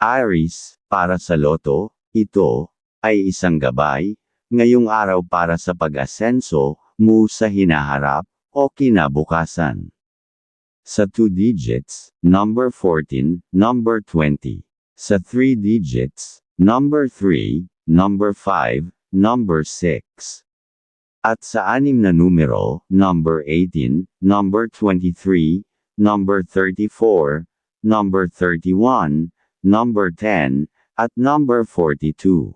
Aries, para sa loto, ito, ay isang gabay, ngayong araw para sa pag-asenso, mo sa hinaharap, o kinabukasan. Sa 2 digits, number 14, number 20. Sa 3 digits, number 3, number 5, number 6. At sa anim na numero, number 18, number 23, number 34, number 31, number 10, at number 42.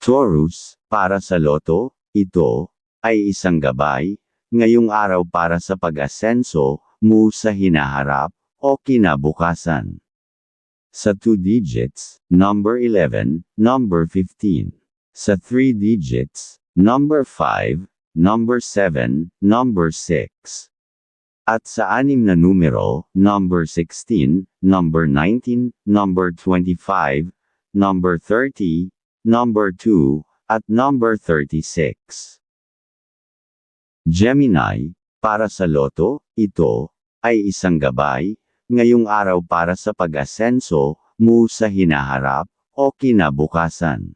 Taurus, para sa loto, ito, ay isang gabay, ngayong araw para sa pag-asenso, mo sa hinaharap, o kinabukasan. Sa 2 digits, number 11, number 15. Sa 3 digits, number 5, number 7, number 6. At sa anim na numero, number 16, number 19, number 25, number 30, number 2, at number 36. Gemini, para sa loto, ito, ay isang gabay, ngayong araw para sa pag-asenso, mo sa hinaharap, o kinabukasan.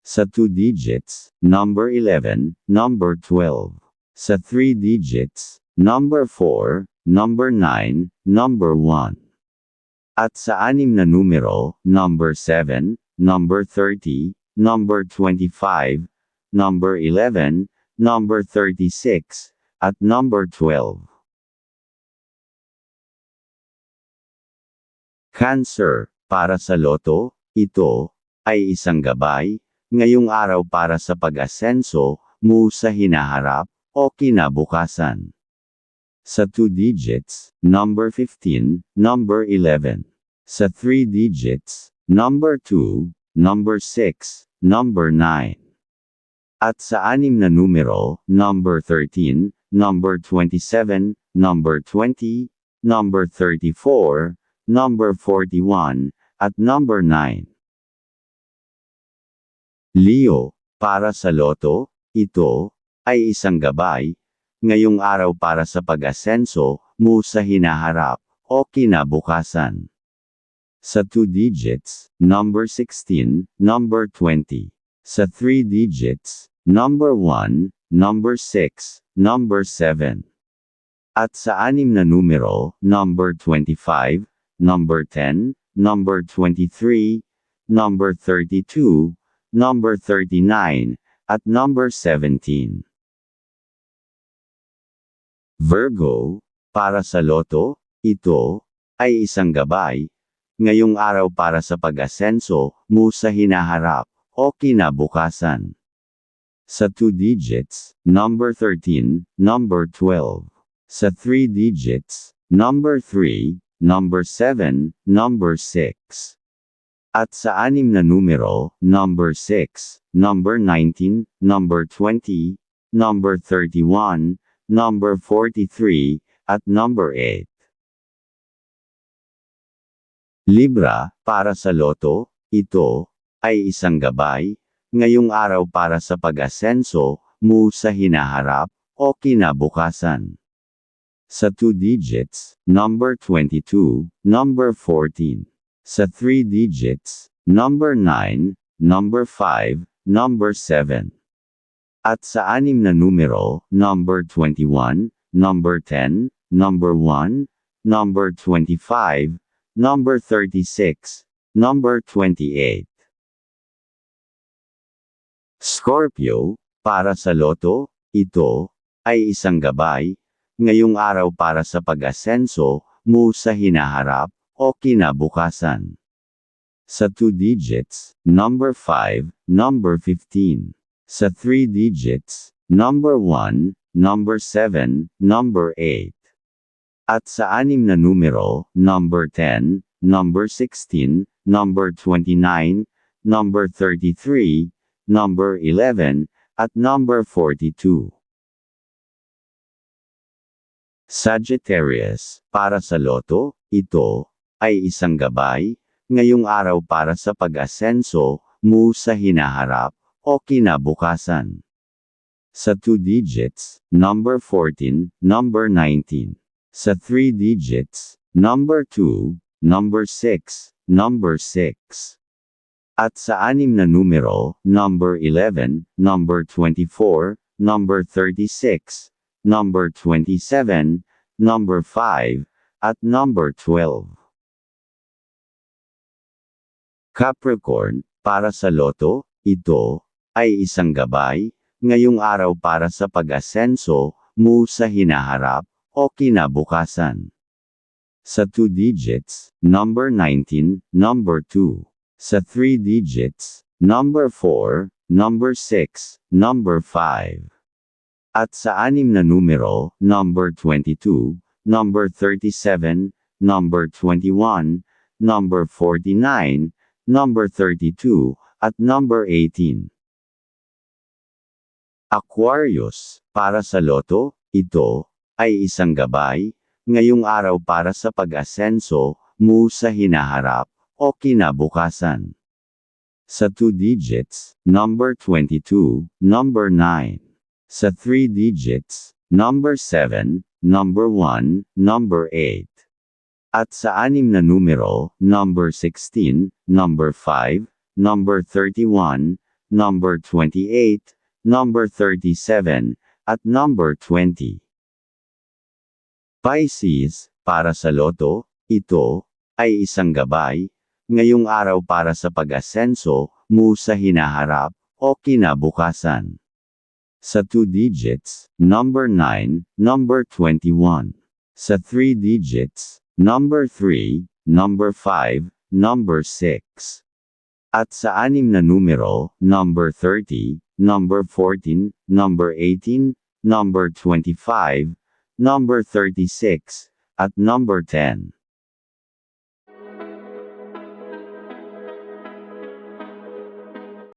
Sa 2 digits, number 11, number 12. Sa 3 digits, number 4, number 9, number 1. At sa anim na numero, number 7, number 30, number 25, number 11, number 36, at number 12. Cancer, para sa loto, ito, ay isang gabay, ngayong araw para sa pag-asenso, mo sa hinaharap, o kinabukasan. Sa 2 digits, number 15, number 11. Sa 3 digits, number 2, number 6, number 9. At sa anim na numero, number 13, number 27, number 20, number 34, number 41, at number 9. Leo, para sa loto, ito, ay isang gabay, ngayong araw para sa pag-asenso, mo sa hinaharap, o kinabukasan. Sa 2 digits, number 16, number 20. Sa 3 digits, number 1, number 6, number 7. At sa anim na numero, number 25, number 10, number 23, number 32, number 39, at number 17. Virgo, para sa loto, ito, ay isang gabay, ngayong araw para sa pag-asenso, mo sa hinaharap, o kinabukasan. Sa 2 digits, number 13, number 12. Sa 3 digits, number 3, number 7, number 6. At sa anim na numero, number 6, number 19, number 20, number 31, number 43, at number 8. Libra, para sa loto, ito, ay isang gabay, ngayong araw para sa pag-asenso, mo sa hinaharap, o kinabukasan. Sa 2 digits, number 22, number 14. Sa 3 digits, number 9, number 5, number 7. At sa anim na numero, number 21, number 10, number 1, number 25, number 36, number 28. Scorpio, para sa loto, ito, ay isang gabay, ngayong araw para sa pag-asenso, mo sa hinaharap, o kinabukasan. Sa 2 digits, number 5, number 15. Sa 3 digits, number 1, number 7, number 8. At sa anim na numero, number 10, number 16, number 29, number 33, number 11, at number 42. Sagittarius, para sa loto, ito, ay isang gabay, ngayong araw para sa pag-asenso, mo sa hinaharap, o kinabukasan. Sa 2 digits, number 14, number 19. Sa 3 digits, number 2, number 6, number 6. At sa anim na numero, number 11, number 24, number 36, number 27, number 5, at number 12. Capricorn, para sa loto, ito, ay isang gabay, ngayong araw para sa pag-asenso, mo sa hinaharap, o kinabukasan. Sa 2 digits, number 19, number 2. Sa 3 digits, number 4, number 6, number 5. At sa anim na numero, number 22, number 37, number 21, number 49, number 32, at number 18. Aquarius, para sa loto, ito, ay isang gabay, ngayong araw para sa pag-asenso, mo sa hinaharap, o kinabukasan. Sa 2 digits, number 22, number 9. Sa 3 digits, number 7, number 1, number 8. At sa anim na numero, number 16, number 5, number 31, number 28, number 37, at number 20. Pisces, para sa loto, ito, ay isang gabay, ngayong araw para sa pag-asenso, mo sa hinaharap, o kinabukasan. Sa 2 digits, number 9, number 21. Sa 3 digits, number 3, number 5, number 6. At sa anim na numero, number 30, number 14, number 18, number 25, number 36, at number 10.